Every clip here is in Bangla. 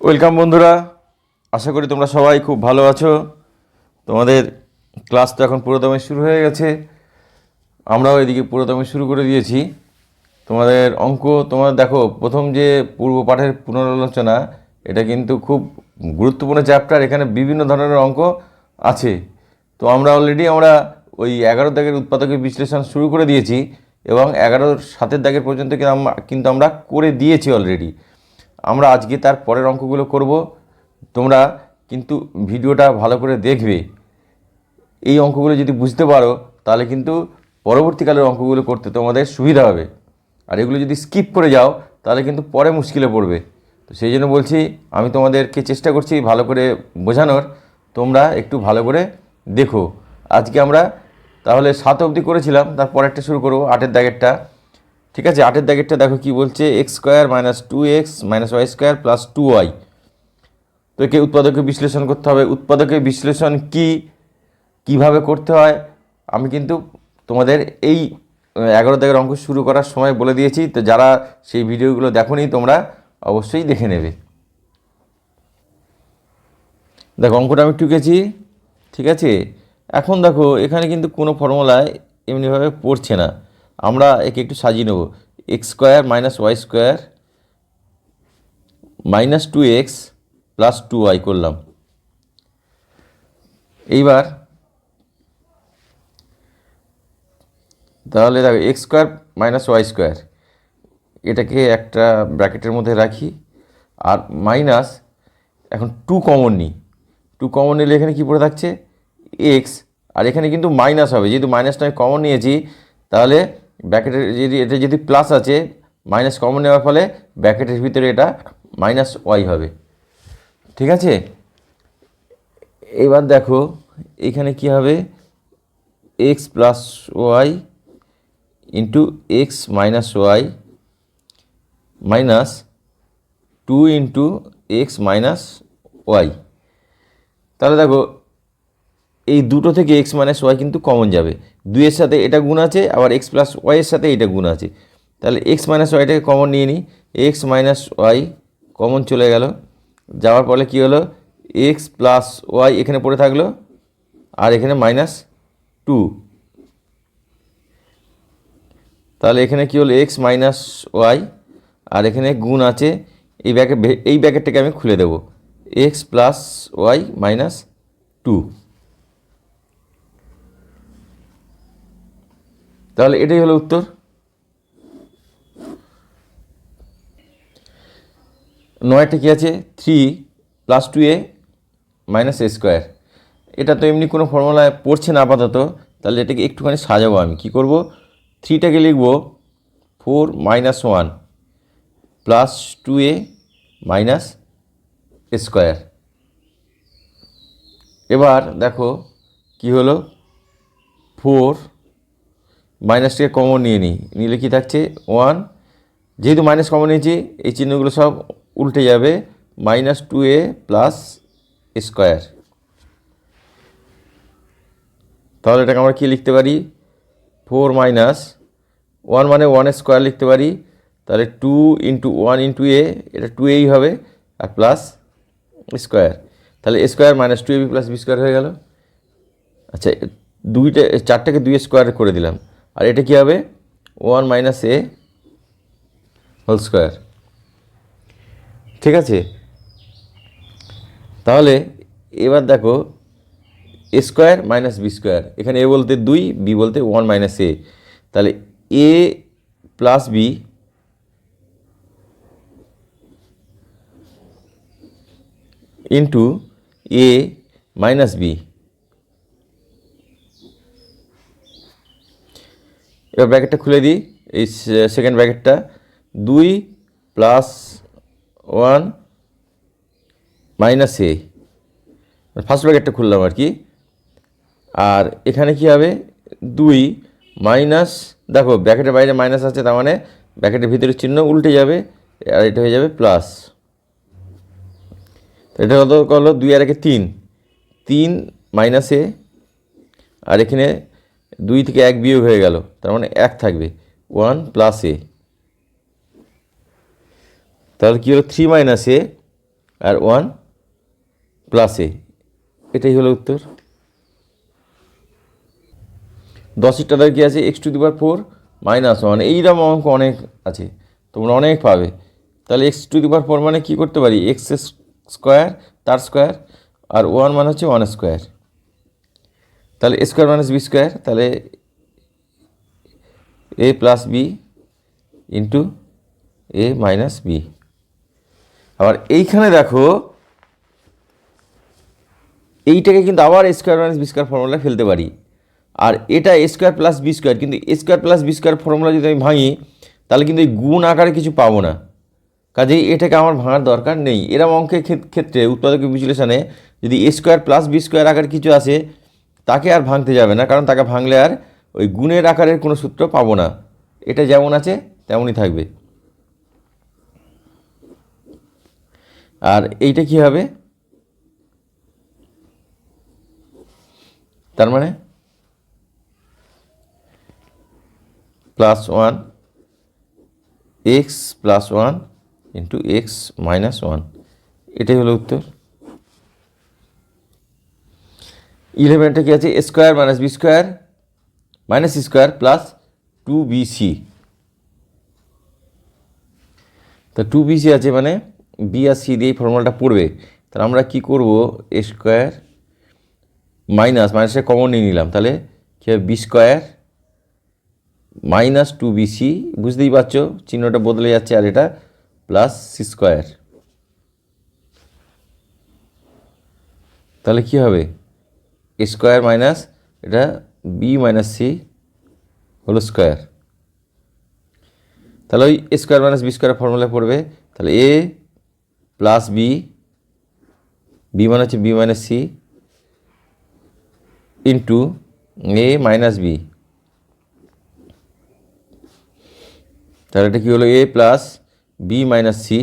ওয়েলকাম বন্ধুরা, আশা করি তোমরা সবাই খুব ভালো আছো। তোমাদের ক্লাস তো এখন পুরোদমে শুরু হয়ে গেছে। আমরাও এদিকে পুরোদমে শুরু করে দিয়েছি। তোমাদের অঙ্ক তোমার দেখো, প্রথম যে পূর্ব পাঠের পুনরালোচনা, এটা কিন্তু খুব গুরুত্বপূর্ণ চ্যাপ্টার এখানে বিভিন্ন ধরনের অঙ্ক আছে। তো আমরা অলরেডি আমরা ওই এগারো দাগের উৎপাদকের বিশ্লেষণ শুরু করে দিয়েছি এবং এগারোর সাতের দাগের পর্যন্ত কিন্তু আমরা করে দিয়েছি অলরেডি আমরা আজকে তার পরের অঙ্কগুলো করব। তোমরা কিন্তু ভিডিওটা ভালো করে দেখবে। এই অঙ্কগুলো যদি বুঝতে পারো, তাহলে কিন্তু পরবর্তীকালের অঙ্কগুলো করতে তোমাদের সুবিধা হবে। আর এগুলো যদি স্কিপ করে যাও, তাহলে কিন্তু পরে মুশকিলে পড়বে। তো সেই জন্য বলছি, আমি তোমাদেরকে চেষ্টা করছি ভালো করে বোঝানোর। তোমরা একটু ভালো করে দেখো। আজকে আমরা তাহলে সাত অবধি করেছিলাম তার পরেরটা শুরু করব, আটের দাগেরটা। ঠিক আছে? আটের দাগেরটা দেখো কি বলছে? X square minus two x minus y square plus two y তো একে উৎপাদকের বিশ্লেষণ করতে হবে। উৎপাদকের বিশ্লেষণ কি? কীভাবে করতে হয়? আমি কিন্তু তোমাদের এই এগারো দাগের অঙ্ক শুরু করার সময় বলে দিয়েছি। তো যারা সেই ভিডিওগুলো দেখোনি, তোমরা অবশ্যই দেখে নেবে। দেখো, অঙ্কটা আমি টুকেছি, ঠিক আছে? এখন দেখো, এখানে কিন্তু কোনো ফর্মুলায় এমনিভাবে পড়ছে না। আমরা একে একটু সাজিয়ে নেব। X square minus y square minus two x plus two y করলাম। এইবার তাহলে দেখো x square minus y square এটাকে একটা ব্র্যাকেটের মধ্যে রাখি। আর মাইনাস এখন টু কমন নিই। টু কমন নিলে এখানে কী পড়ে থাকছে? এক্স আর এখানে কিন্তু মাইনাস হবে। যেহেতু মাইনাসটা আমি কমন নিয়েছি, তাহলে ব্র্যাকেটের যদি এটা যদি প্লাস আছে মাইনাস কমন নেওয়ার ফলে ব্র্যাকেটের ভিতরে এটা মাইনাস ওয়াই হবে। ঠিক আছে? এবার দেখো, এখানে কি হবে? X plus y into x minus y minus two into x minus y তাহলে দেখো এই দুটো থেকে এক্স মাইনাস ওয়াই কিন্তু কমন যাবে। দুইয়ের সাথে এটা গুণ আছে, আবার এক্স প্লাস ওয়াইয়ের সাথে এটা গুণ আছে। তাহলে এক্স মাইনাস ওয়াইটাকে কমন নিয়ে নিই এক্স মাইনাস ওয়াই কমন চলে গেল। যাওয়ার ফলে কী হলো? এক্স প্লাস ওয়াই এখানে পড়ে থাকল, আর এখানে মাইনাস টু তাহলে এখানে কী হলো? এক্স মাইনাস ওয়াই আর এখানে গুণ আছে। এই ব্যাকেট এই ব্যাকেটটাকে আমি খুলে দেবো। X plus y minus two তাহলে এটাই হলো উত্তর? নয়টা কী আছে? Three plus two a minus a square এটা তো এমনি কোনো ফর্মুলায় পড়ছে না আপাতত। তাহলে এটাকে একটুখানি সাজাবো আমি। কি করব? থ্রিটাকে লিখব four minus one plus two a minus square এবার দেখো কি হলো? ফোর মাইনাসটাকে কমন নিয়ে নিই। নিলে কি থাকছে? ওয়ান যেহেতু মাইনাস কমন নিয়েছি, এই চিহ্নগুলো সব উল্টে যাবে। Minus two a plus square তাহলে এটাকে আমরা কী লিখতে পারি? ফোর মাইনাস ওয়ান মানে ওয়ান স্কোয়ার লিখতে পারি। তাহলে two into one into a এটা টু এই হবে, আর প্লাস স্কোয়ার তাহলে square minus two a b plus b square হয়ে গেল। আচ্ছা দুইটা, চারটাকে দুই স্কোয়ার করে দিলাম। আর এটা কী হবে? One minus a whole square. ঠিক আছে? তাহলে এবার দেখো, a square minus b square. এখানে এ বলতে দুই, বি বলতে ওয়ান মাইনাস এ। তাহলে a plus b into a minus b. এবার ব্র্যাকেটটা খুলে দিই। এই সেকেন্ড ব্র্যাকেটটা দুই plus one minus a first ব্র্যাকেটটা খুললাম আর কি। আর এখানে কি হবে? দুই মাইনাস দেখো ব্র্যাকেটের বাইরে মাইনাস আছে, তার মানে ব্র্যাকেটের ভিতরে চিহ্ন উল্টে যাবে, আর এটা হয়ে যাবে প্লাস এটা কত করল? দুই আর একে তিন। তিন মাইনাস এ আর এখানে দুই থেকে এক বিয়োগ হয়ে গেল, তার মানে এক থাকবে। ওয়ান প্লাস এ তাহলে কী হলো? থ্রি মাইনাস এ আর ওয়ান প্লাস এ এটাই হলো উত্তর। দশেরটা তার কি আছে? X to the power four minus one এইরকম অঙ্ক অনেক আছে, তোমরা অনেক পাবে। তাহলে x to the power four মানে কী করতে পারি? এক্স স্কোয়ার তার স্কোয়ার আর ওয়ান মানে হচ্ছে ওয়ান স্কোয়ার তাহলে স্কোয়ার মাইনাস বি স্কোয়ার তাহলে a plus b into a minus b আবার এইখানে দেখো, এইটাকে কিন্তু আবার স্কোয়ার মাইনাস বি স্কোয়ার ফর্মুলায় ফেলতে পারি। আর এটা স্কোয়ার প্লাস বি স্কোয়ার কিন্তু square plus b square formula যদি আমি ভাঙি, তাহলে কিন্তু এই গুণ আকারে কিছু পাবো না। কাজেই এটাকে আমার ভাঙার দরকার নেই। এরম অঙ্কের ক্ষেত- ক্ষেত্রে উৎপাদক বিশ্লেষণে যদি স্কোয়ার প্লাস বি স্কোয়ার আকার কিছু আসে তাকে আর ভাঙতে যাবে না, কারণ তাকে ভাঙলে আর ওই গুণের আকারের কোনো সূত্র পাবো না। এটা যেমন আছে, তেমনই থাকবে। আর এইটা কি হবে? তার মানে? Plus one x plus one into x minus one. এটাই হলো উত্তর। ইলেভেনটা কি আছে square minus b square minus square plus two b c. তা টু বি সি আছে মানে বি আর সি দিয়ে এই ফর্মুলাটা পড়বে। তাহলে আমরা কি করব? এ স্কোয়ার মাইনাস মাইনাসে কমন নিয়ে নিলাম। তাহলে কী হবে? B square minus two b c বুঝতেই পারছ? চিহ্নটা বদলে যাচ্ছে আর এটা প্লাস সি স্কোয়ার। তাহলে কি হবে? স্কোয়ার মাইনাস এটা বি মাইনাস সি হলো স্কোয়ার। তাহলে ওই square minus b square formula পড়বে। তাহলে এ প্লাস বি বি মানে হচ্ছে b minus c into a minus b তাহলে এটা কী হলো? A plus b minus c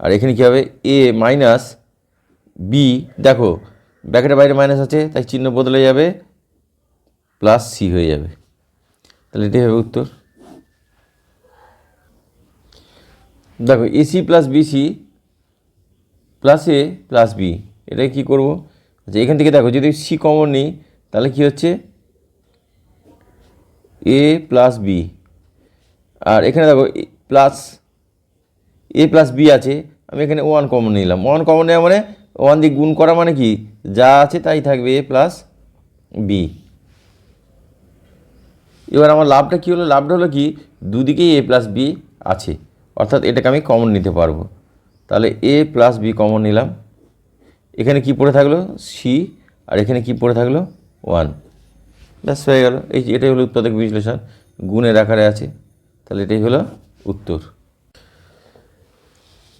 আর এখানে কী হবে? এ মাইনাস বি দেখো ব্র্যাকেটের বাইরে মাইনাস আছে, তাই চিহ্ন বদলে যাবে প্লাস সি হয়ে যাবে। তাহলে এটাই হবে উত্তর। দেখো a c plus b c plus a plus b এটাই কী করব? আচ্ছা এখান থেকে দেখো, যদি সি কমন নিই, তাহলে কী হচ্ছে? এ প্লাস বি আর এখানে দেখো প্লাস এ প্লাস বি আছে, আমি এখানে ওয়ান কমন নিলাম। ওয়ান কমন নেওয়া মানে ওয়ান দিয়ে গুণ করা মানে কি? যা আছে তাই থাকবে এ প্লাস বি এবার আমার লাভটা কী হলো? লাভটা হলো কি? দুদিকেই এ প্লাস বি আছে। অর্থাৎ এটাকে আমি কমন নিতে পারব। তাহলে এ প্লাস বি কমন নিলাম। এখানে কি পড়ে থাকল? সি আর এখানে কি পড়ে থাকল? ওয়ান ব্যাস, হয়ে গেল। এই এটাই হলো উৎপাদক বিশ্লেষণ। গুণের আকারে আছে। তাহলে এটাই হলো উত্তর।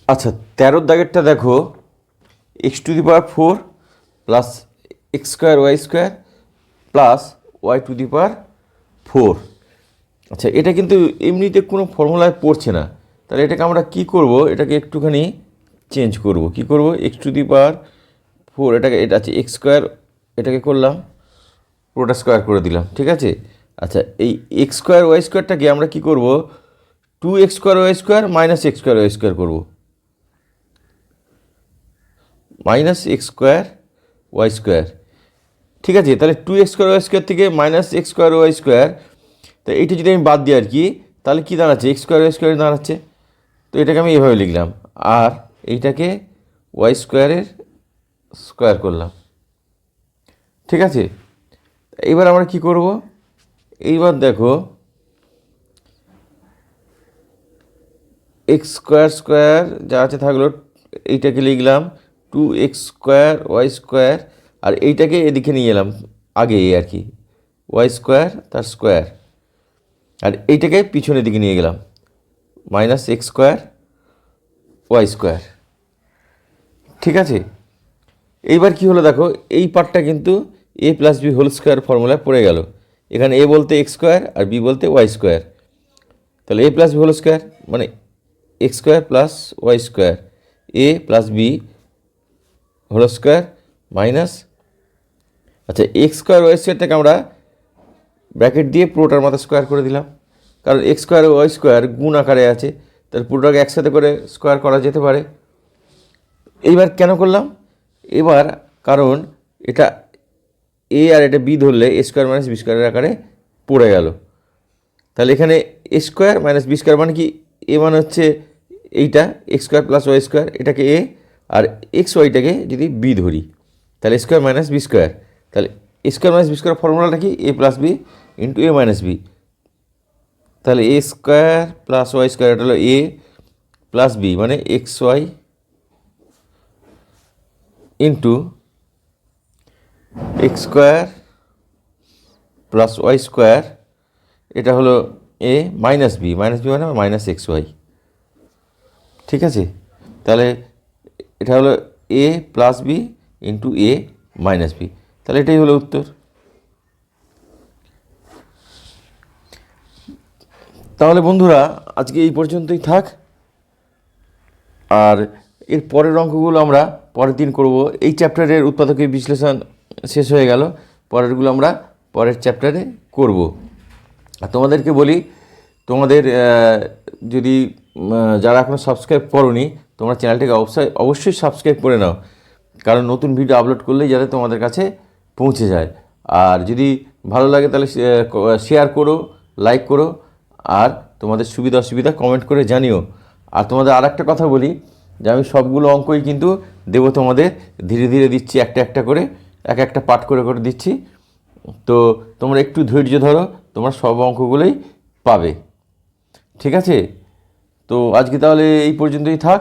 আচ্ছা তেরোর দাগেরটা দেখো। X to the power four plus x square y square plus y to the power four আচ্ছা এটা কিন্তু এমনিতে কোনো ফর্মুলায় পড়ছে না। তাহলে এটাকে আমরা কি করব? এটাকে একটুখানি চেঞ্জ করব। কি করব? X to the power four এটাকে, এটা আছে এক্স স্কোয়ার এটাকে করলাম, পুরোটা স্কোয়ার করে দিলাম, ঠিক আছে? আচ্ছা এই এক্স স্কোয়ার ওয়াই স্কোয়ারটাকে আমরা কি করব? Two x square y square minus x square y square করব। Minus x square y square ঠিক আছে, তাহলে two x square y square থেকে minus x square y square তো এইটা যদি আমি বাদ দিই আর কি, তাহলে কী দাঁড়াচ্ছে? এক্স স্কোয়ার ওয়াই স্কোয়ার দাঁড়াচ্ছে। তো এটাকে আমি এভাবে লিখলাম। আর এইটাকে ওয়াই স্কোয়ারের স্কোয়ার করলাম। ঠিক আছে? এইবার আমরা কি করব? এইবার দেখো এক্স স্কোয়ার স্কোয়ার যা আছে থাকল, এইটাকে লিখলাম। Two x square y square আর এইটাকে এদিকে নিয়ে এলাম, আগে আর কি ওয়াই স্কোয়ার তার স্কোয়ার আর এইটাকে পিছনের দিকে নিয়ে গেলাম minus x square y square ঠিক আছে? এইবার কি হলো দেখো, এই পার্টটা কিন্তু a plus b whole square ফর্মুলায় পড়ে গেল, এখানে এ বলতে এক্স স্কোয়ার আর বি বলতে ওয়াই স্কোয়ার তাহলে a plus b whole square মানে x square plus y square a plus b whole square minus আচ্ছা এক্স স্কোয়ার ওয়াই স্কোয়ারটাকে আমরা ব্র্যাকেট দিয়ে পুরোটার মাথা স্কোয়ার করে দিলাম। কারণ এক্স স্কোয়ার ওয়াই স্কোয়ার গুণ আকারে আছে, তাহলে পুরোটাকে একসাথে করে স্কোয়ার করা যেতে পারে। এইবার কেন করলাম? এবার কারণ এটা এ আর এটা বি ধরলে এ স্কোয়ার মাইনাস বি স্কোয়ারের আকারে পড়ে গেল। তাহলে এখানে a square minus b square মানে কি? এ মানে হচ্ছে এইটা x square plus y square এটাকে এ আর এক্স ওয়াইটাকে যদি বি ধরি, তাহলে স্কোয়ার মাইনাস বি স্কোয়ার তাহলে স্কোয়ার মাইনাস বি স্কোয়ার ফর্মুলাটা কি? A plus b into a minus b তাহলে a square plus y square এটা হলো এ প্লাস বি মানে x y into x square plus y square এটা হলো a minus b minus b মানে মাইনাস এক্স ওয়াই ঠিক আছে? তাহলে এটা হলো a plus b into a minus b তাহলে এটাই হলো উত্তর। তাহলে বন্ধুরা, আজকে এই পর্যন্তই থাক। আর এর পরের অঙ্কগুলো আমরা পরের দিন করব। এই চ্যাপ্টারের উৎপাদকের বিশ্লেষণ শেষ হয়ে গেল। পরেরগুলো আমরা পরের চ্যাপ্টারে করব। আর তোমাদেরকে বলি, তোমাদের যদি যারা এখনও সাবস্ক্রাইব করনি তোমরা চ্যানেলটিকে অবশ্যই অবশ্যই সাবস্ক্রাইব করে নাও। কারণ নতুন ভিডিও আপলোড করলেই যাতে তোমাদের কাছে পৌঁছে যায়। আর যদি ভালো লাগে তাহলে শেয়ার করো লাইক করো, আর তোমাদের সুবিধা অসুবিধা কমেন্ট করে জানিও। আর তোমাদের আর একটা কথা বলি, যে আমি সবগুলো অঙ্কই কিন্তু দেবো তোমাদের, ধীরে ধীরে দিচ্ছি, একটা একটা করে, এক একটা পাঠ করে করে দিচ্ছি। তো তোমরা একটু ধৈর্য ধরো, তোমরা সব অঙ্কগুলোই পাবে। ঠিক আছে? তো আজকে তাহলে এই পর্যন্তই থাক।